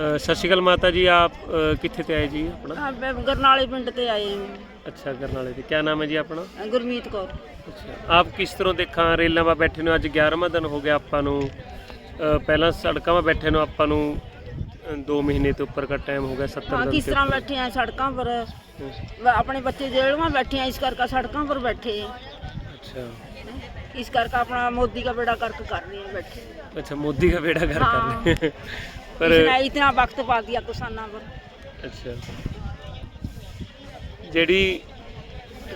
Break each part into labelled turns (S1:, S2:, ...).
S1: ਸਤਿ ਸ਼੍ਰੀ ਅਕਾਲ ਮਾਤਾ ਜੀ ਆਪ ਕਿੱਥੇ ਤੇ ਆਏ ਜੀ ਆਪਣਾ?
S2: ਮੈਂ ਗਰਨਾਲੇ ਪਿੰਡ ਤੇ ਆਏ ਹਾਂ।
S1: ਅੱਛਾ ਕਰਨਾਲੇ ਤੇ। ਕੀ ਨਾਮ ਹੈ ਜੀ ਆਪਣਾ?
S2: ਗੁਰਮੀਤ ਕੌਰ।
S1: ਅੱਛਾ ਆਪ ਕਿਸ ਤਰ੍ਹਾਂ ਦੇਖਾਂ? ਰੇਲਾਂ 'ਵਾ ਬੈਠੇ ਨੂੰ ਅੱਜ 11ਵਾਂ ਦਿਨ ਹੋ ਗਿਆ ਆਪਾਂ ਨੂੰ। ਪਹਿਲਾਂ ਸੜਕਾਂ 'ਵਾ ਬੈਠੇ ਨੂੰ ਆਪਾਂ ਨੂੰ 2 ਮਹੀਨੇ ਤੋਂ ਉੱਪਰ ਦਾ ਟਾਈਮ ਹੋ ਗਿਆ 70
S2: ਹਾਂ
S1: ਦਿਨ
S2: ਕਿਸ ਤਰ੍ਹਾਂ ਬੈਠੇ ਆ ਸੜਕਾਂ ਪਰ? ਆਪਣੇ ਬੱਚੇ ਜੇਲ੍ਹਾਂ ਬੈਠੇ ਆ ਇਸ ਕਰਕੇ ਸੜਕਾਂ ਪਰ ਬੈਠੇ ਆ।
S1: ਅੱਛਾ।
S2: इस करके अपना मोदी का बेड़ा गर्क कर रहे हैं बैठे
S1: ਅੱਛਾ ਮੋਦੀ ਦਾ ਬੇੜਾ ਕਰ
S2: हाँ।
S1: ਕਰ ਰਹੇ ਪਰ
S2: इसने इतना वक्त पा दिया किसानों पर
S1: ਅੱਛਾ ਜਿਹੜੀ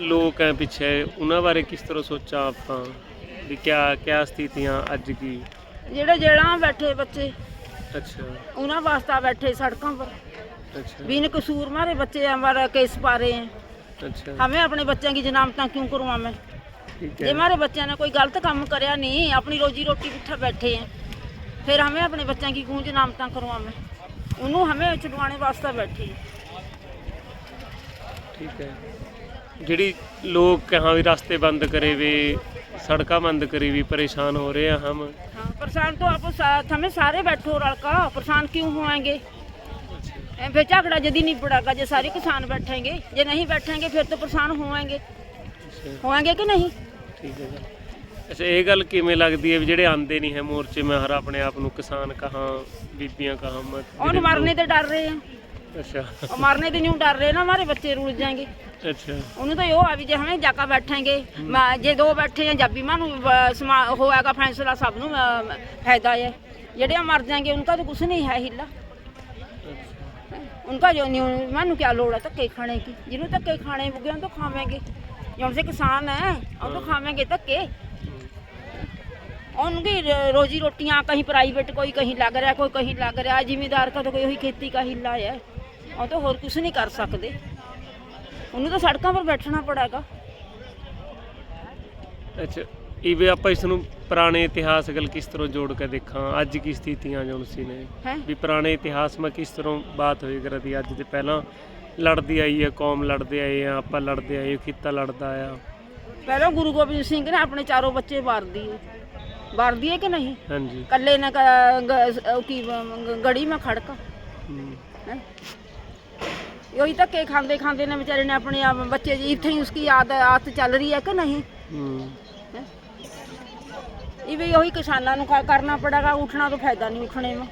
S1: ਲੋਕ ਹੈ ਪਿੱਛੇ ਉਹਨਾਂ ਬਾਰੇ ਕਿਸ ਤਰ੍ਹਾਂ ਸੋਚਾਂ ਆਪਾਂ ਵੀ ਕਿਆ ਕਿਆ ਸਥਿਤੀਆਂ ਅੱਜ ਕੀ
S2: ਜਿਹੜੇ ਜੇਲ੍ਹਾਂ बैठे बच्चे
S1: ਅੱਛਾ
S2: उन्हें वास्ता बैठे सड़कों पर
S1: ਅੱਛਾ
S2: बिन कसूर हमारे बच्चे हमारा केस पा रहे हैं
S1: ਅੱਛਾ
S2: हमें अपने बच्चों की जनामता क्यों करवावें
S1: ਠੀਕ
S2: ਜੇ
S1: ਹੈ
S2: हमारे बच्चों ने कोई गलत काम करिया नहीं अपनी रोजी रोटी पिछा बैठे हैं फिर हमें अपने बच्चों की गूंज नामता करवावे उन्होंने हमें छुड़वाने वास्ते बैठे हैं
S1: ਠੀਕ ਹੈ ਜਿਹੜੀ ਲੋਕ ਕਹਾਂ ਵੀ ਰਸਤੇ ਬੰਦ ਕਰੇ ਵੇ ਸੜਕਾਂ ਬੰਦ ਕਰੀ ਵੀ ਪਰੇਸ਼ਾਨ ਹੋ ਰਹੇ ਆ ਹਮ
S2: हाँ परेशान तो आप साथ हमें सारे बैठो लड़का परेशान क्यों होएंगे ए, फिर झगड़ा यदि नहीं पड़ेगा जो सारे किसान बैठेंगे जो नहीं बैठेंगे फिर तो परेशान होएंगे
S1: ਅੱਛਾ
S2: होएंगे कि नहीं
S1: ਠੀਕ ਹੈ ਜੀ ਅੱਛਾ ਇਹ ਗੱਲ ਕਿਵੇਂ ਲੱਗਦੀ ਹੈ ਵੀ ਜਿਹੜੇ ਆਂਦੇ ਨਹੀਂ ਹੈ ਮੋਰਚੇ ਮੈਂ ਹਰ ਆਪਣੇ ਆਪ ਨੂੰ ਕਿਸਾਨ ਕਹਾਂ ਬੀਬੀਆਂ ਕਹਾਂ ਮਤ
S2: और मरने तो डर रहे हैं
S1: ਅੱਛਾ
S2: और मरने तो न्यू डर रहे हैं ना हमारे बच्चे रुल जाएंगे
S1: ਅੱਛਾ
S2: ਉਹਨੂੰ ਤਾਂ ਇਹ ਆ ਵੀ ਜੇ ਹਮੇ ਜਾਕਾ ਬੈਠਾਂਗੇ ਮੈਂ- ਜੇ ਦੋ ਬੈਠੇ ਆ ਜੱਬ ਵੀ ਮਾਨੂੰ ਸਮਾ ਹੋਏਗਾ ਫੈਸਲਾ ਸਭ ਨੂੰ ਅ, ਫਾਇਦਾ ਹੈ ਜਿਹੜੇ ਮਰ ਜਾਣਗੇ ਉਨਕਾ ਤਾਂ ਕੁਛ ਨਹੀਂ ਹੈ ਹਿੱਲਾ उनका जो नहीं मानू क्या लोड़ है धक्के खाने की जिन्होंने धक्के खाने बुगे हम तो खावेंगे जो से किसान है हम तो खावेंगे धक्के उनकी रो- रोजी रोटियां कहीं प्राइवेट कोई कहीं लग रहा है कोई कहीं लग रहा है जिम्मेदार का तो कोई वही खेती का हिला है और तो और कुछ नहीं कर सकते उन्हें तो सड़कों पर बैठना पड़ेगा
S1: ਅੱਛਾ ਇਹ ਵੀ ਆਪਾਂ ਇਸ ਨੂੰ ਪੁਰਾਣੇ ਇਤਿਹਾਸ ਗੱਲ ਕਿਸ ਤਰ੍ਹਾਂ ਜੋੜ ਕੇ ਦੇਖਾਂ ਅੱਜ ਕੀ ਸਥਿਤੀਆਂ ਜੋ ਸੀ ਨੇ
S2: ਹੈ
S1: ਵੀ ਪੁਰਾਣੇ ਇਤਿਹਾਸ ਮੈਂ ਕਿਸ ਤਰ੍ਹਾਂ ਬਾਤ ਹੋਈ ਕਰਦੀ ਅੱਜ ਦੇ ਪਹਿਲਾਂ ਲੜਦੀ ਆਈ ਹੈ ਕੌਮ ਲੜਦੇ ਆਏ ਆ ਆਪਾਂ ਲੜਦੇ ਆਏ ਕੀਤਾ ਲੜਦਾ ਆ
S2: ਪਹਿਲਾਂ ਗੁਰੂ ਗੋਬਿੰਦ ਸਿੰਘ ਨੇ ਆਪਣੇ ਚਾਰੋਂ ਬੱਚੇ ਵਾਰਦੀ ਵਾਰਦੀ ਹੈ ਕਿ ਨਹੀਂ?
S1: ਹਾਂਜੀ।
S2: ਕੱਲੇ ਨਾ ਕੀ ਗੜੀ ਮੈਂ ਖੜਕ।
S1: ਹਮ,
S2: ਹੈਂ। ਇਹੀ ਧੱਕੇ ਖਾਂਦੇ ਖਾਂਦੇ ਨੇ ਵਿਚਾਰੇ ਨੇ ਆਪਣੇ ਆਪ ਬੱਚੇ ਜੀ ਇੱਥੇ ਹੀ ਉਸकी ਆਦਤ ਆਦਤ ਚੱਲ ਰਹੀ ਹੈ
S1: ਕਿ
S2: ਨਹੀਂ? ਇਹ ਵੀ ਉਹੀ ਕਿਸਾਨਾਂ ਨੂੰ ਕ- ਕਰਨਾ ਪੜੇਗਾ ਉਠਣਾ ਤਾਂ ਫਾਇਦਾ ਨਹੀਂ ਉਠਣੇ ਮਾ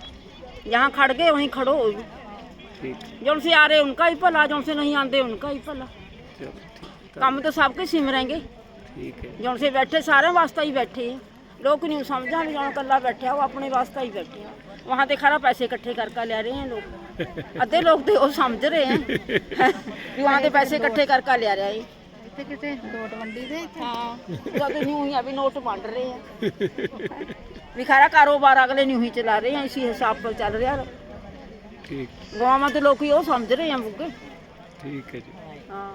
S2: ਜਹਾਂ ਖੜ ਗਏ ਵਹੀਂ
S1: ਖੜੋ
S2: जो से आ रहे उनका ही भला जो से नहीं आते उनका ही भला
S1: ਚਲੋ ਠੀਕ
S2: काम तो सबके सिमरेंगे
S1: ਠੀਕ ਹੈ
S2: जो से बैठे सारे वास्ते ही बैठे हैं लोग नहीं समझा भी जो कल्ला बैठे हैं, वो अपने वास्ते ही बैठे हैं वहाँ तो खरा पैसे इकट्ठे करके ले रहे हैं लोग अद्धे लोग तो वो समझ रहे हैं भी वहाँ तो पैसे इकट्ठे करके ले रहे हैं
S3: ਇੱਥੇ ਕਿਤੇ ਨੋਟ ਵੰਡੀ ਦੇ ਇੱਥੇ
S2: हाँ वो तो न्यू ही अभी नोट बांट रहे हैं भी खरा कारोबार अगले न्यू ही चला रहे हैं इसी हिसाब पर चल रहा है
S1: ਠੀਕ।
S2: ਗਾਵਾਂ ਤੇ ਲੋਕੀ ਉਹ ਸਮਝ ਰਹੇ ਆ ਬੁੱਗੇ
S1: ਠੀਕ ਹੈ ਜੀ।
S2: ਹਾਂ।